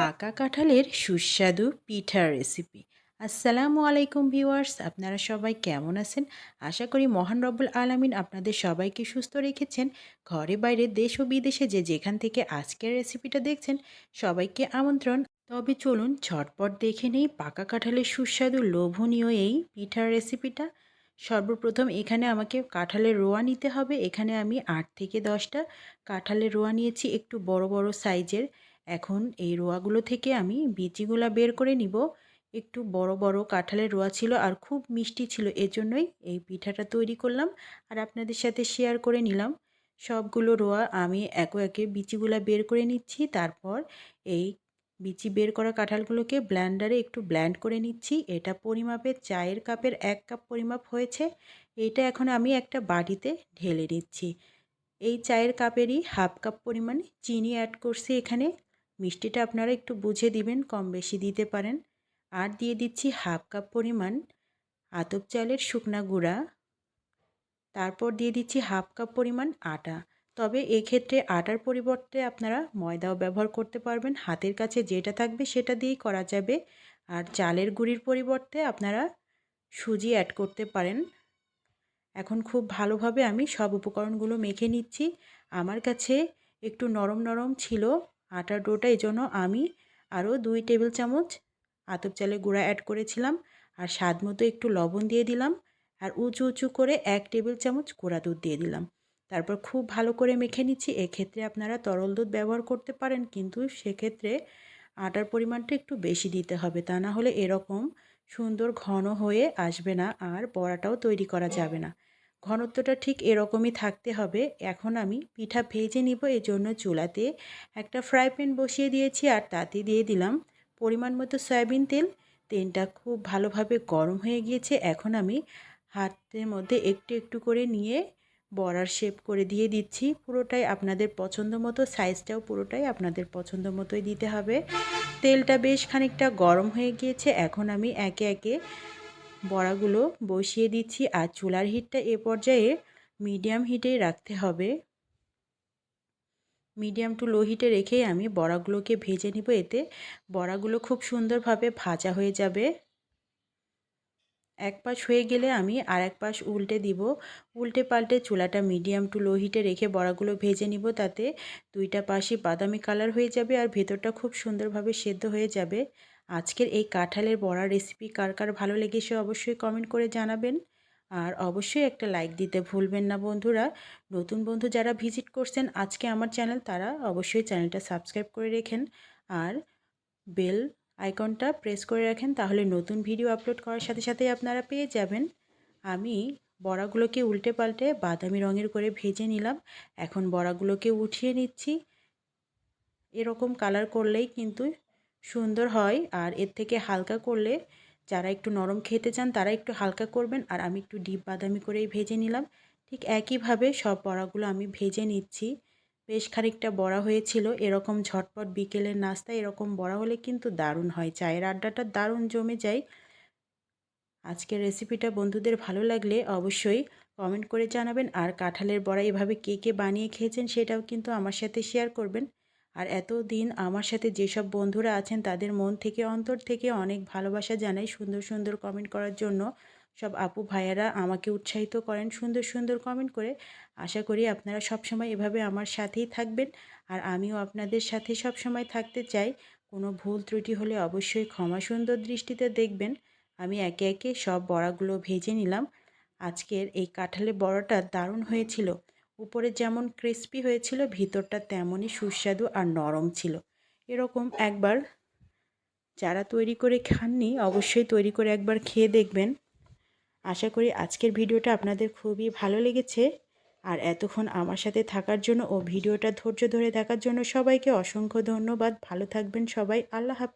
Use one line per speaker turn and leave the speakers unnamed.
পাকা কাঁঠালের সুস্বাদু পিঠার রেসিপি আসসালামু আলাইকুম ভিউয়ার্স আপনারা সবাই কেমন আছেন? আশা করি মহান রব্বুল আলামিন আপনাদের সবাইকে সুস্থ রেখেছেন। ঘরে বাইরে দেশ ও বিদেশে যে যেখান থেকে আজকের রেসিপিটা দেখছেন, সবাইকে আমন্ত্রণ। তবে চলুন ঝটপট দেখে নেই পাকা কাঁঠালের সুস্বাদু লোভনীয় এই পিঠার রেসিপিটা সর্বপ্রথম এখানে আমাকে কাঁঠালের রোয়া নিতে হবে। এখানে আমি আট থেকে দশটা কাঁঠালের রোয়া নিয়েছি, একটু বড় বড় সাইজের এখন এই রোয়াগুলো থেকে আমি বিচিগুলা বের করে নিব। একটু বড় বড় কাঁঠালের রোয়া ছিল আর খুব মিষ্টি ছিল, এজন্যই এই পিঠাটা তৈরি করলাম আর আপনাদের সাথে শেয়ার করে নিলাম। সবগুলো রোয়া আমি একে একে বিচিগুলা বের করে নিচ্ছি, তারপর এই বিচি বের করা কাঁঠালগুলোকে ব্ল্যান্ডারে একটু ব্ল্যান্ড করে নিচ্ছি। এটা পরিমাপে চায়ের কাপের এক কাপ পরিমাপ হয়েছে। এটা এখন আমি একটা বাটিতে ঢেলে নিচ্ছি। এই চায়ের কাপেরই হাফ কাপ পরিমাণে চিনি অ্যাড করছি এখানে। মিষ্টিটা আপনারা একটু বুঝে দিবেন, কম বেশি দিতে পারেন। আর দিয়ে দিচ্ছি হাফ কাপ পরিমাণ আতপ চালের শুকনা গুঁড়া। তারপর দিয়ে দিচ্ছি হাফ কাপ পরিমাণ আটা। তবে এক্ষেত্রে আটার পরিবর্তে আপনারা ময়দাও ব্যবহার করতে পারবেন। হাতের কাছে যেটা থাকবে সেটা দিয়েই করা যাবে। আর চালের গুঁড়ির পরিবর্তে আপনারা সুজি অ্যাড করতে পারেন। এখন খুব ভালোভাবে আমি সব উপকরণগুলো মেখে নিচ্ছি। আমার কাছে একটু নরম নরম ছিল। আটার ডোটা এই জন্য আমি আরও দুই টেবিল চামচ আতপ চালের গুঁড়া অ্যাড করেছিলাম, আর স্বাদ মতো একটু লবণ দিয়ে দিলাম, আর উঁচু উঁচু করে এক টেবিল চামচ গুঁড়া দুধ দিয়ে দিলাম। তারপর খুব ভালো করে মেখে নিচ্ছি, এক্ষেত্রে আপনারা তরল দুধ ব্যবহার করতে পারেন, কিন্তু সেক্ষেত্রে আটার পরিমাণটা একটু বেশি দিতে হবে, তা না হলে এরকম সুন্দর ঘন হয়ে আসবে না, আর বড়াটাও তৈরি করা যাবে না। ঘনত্বটা ঠিক এরকমই থাকতে হবে। এখন আমি পিঠা ভেজে নিব এই জন্য চুলাতে। একটা ফ্রাই প্যান বসিয়ে দিয়েছি আর তাতে দিয়ে দিলাম পরিমাণ মতো সয়াবিন তেল। তেলটা খুব ভালোভাবে গরম হয়ে গিয়েছে। এখন আমি হাতের মধ্যে একটু একটু করে নিয়ে বড়ার শেপ করে দিয়ে দিচ্ছি। পুরোটাই আপনাদের পছন্দ মতো সাইজটাও পুরোটাই আপনাদের পছন্দ মতোই দিতে হবে। তেলটা বেশ খানিকটা গরম হয়ে গিয়েছে। এখন আমি একে একে বড়াগুলো বসিয়ে দিচ্ছি আর চুলার হিটটা এ পর্যায়ে মিডিয়াম হিটেই রাখতে হবে। মিডিয়াম টু লো হিটে রেখেই আমি বড়াগুলোকে ভেজে নিব। এতে বড়াগুলো খুব সুন্দরভাবে ভাজা হয়ে যাবে। এক পাশ হয়ে গেলে আমি আর এক পাশ উল্টে দিব। উল্টে পাল্টে চুলাটা মিডিয়াম টু লো হিটে রেখে বড়াগুলো ভেজে নিব। তাতে দুইটা পাশই বাদামি কালার হয়ে যাবে আর ভেতরটা খুব সুন্দরভাবে সেদ্ধ হয়ে যাবে। আজকের এই কাঁঠালের বড়া রেসিপি কার কার ভালো লেগেছে অবশ্যই কমেন্ট করে জানাবেন। আর অবশ্যই একটা লাইক দিতে ভুলবেন না বন্ধুরা। নতুন বন্ধু যারা ভিজিট করছেন আজকে আমার চ্যানেল তারা অবশ্যই চ্যানেলটা সাবস্ক্রাইব করে রেখেন। আর বেল আইকনটা প্রেস করে রাখেন তাহলে নতুন ভিডিও আপলোড করার সাথে সাথেই আপনারা পেয়ে যাবেন। আমি বড়াগুলোকে উল্টে পাল্টে বাদামি রঙের করে ভেজে নিলাম। এখন বড়াগুলোকে উঠিয়ে নিচ্ছি। এরকম কালার করলেই কিন্তু সুন্দর হয় আর এর থেকে হালকা করলে যারা একটু নরম খেতে চান তারা একটু হালকা করবেন আর আমি একটু ডিপ বাদামি করেই ভেজে নিলাম। ঠিক একইভাবে সব বড়াগুলো আমি ভেজে নিচ্ছি। বেশ খানিকটা বড়া হয়েছিল, এরকম ঝটপট বিকেলের নাস্তা এরকম বড়া হলে কিন্তু দারুণ হয়। চায়ের আড্ডাটা দারুণ জমে যায়। আজকের রেসিপিটা বন্ধুদের ভালো লাগলে অবশ্যই কমেন্ট করে জানাবেন আর কাঁঠালের বড়া এভাবে কে কে বানিয়ে খেয়েছেন সেটাও কিন্তু আমার সাথে শেয়ার করবেন। আর এত দিন আমার সাথে যেসব বন্ধুরা আছেন, তাদের মন থেকে, অন্তর থেকে অনেক ভালোবাসা জানাই সুন্দর সুন্দর কমেন্ট করার জন্য। সব আপু ভাইয়ারা আমাকে উৎসাহিত করেন সুন্দর সুন্দর কমেন্ট করে। আশা করি আপনারা সব সময় এভাবে আমার সাথেই থাকবেন। আর আমিও আপনাদের সাথে সব সময় থাকতে চাই। কোনো ভুল ত্রুটি হলে অবশ্যই ক্ষমা সুন্দর দৃষ্টিতে দেখবেন। আমি একে একে সব বড়াগুলো ভেজে নিলাম। আজকের এই কাঁঠালের বড়াটা দারুণ হয়েছিল। উপরে যেমন ক্রিস্পি হয়েছিল, ভিতরটা তেমনই সুস্বাদু আর নরম ছিল। এরকম একবার যারা তৈরি করে খাননি, অবশ্যই তৈরি করে একবার খেয়ে দেখবেন। আশা করি আজকের ভিডিওটা আপনাদের খুবই ভালো লেগেছে। আর এতক্ষণ আমার সাথে থাকার জন্য ও ভিডিওটা ধৈর্য ধরে দেখার জন্য সবাইকে অসংখ্য ধন্যবাদ। ভালো থাকবেন সবাই। আল্লাহ হাফেজ।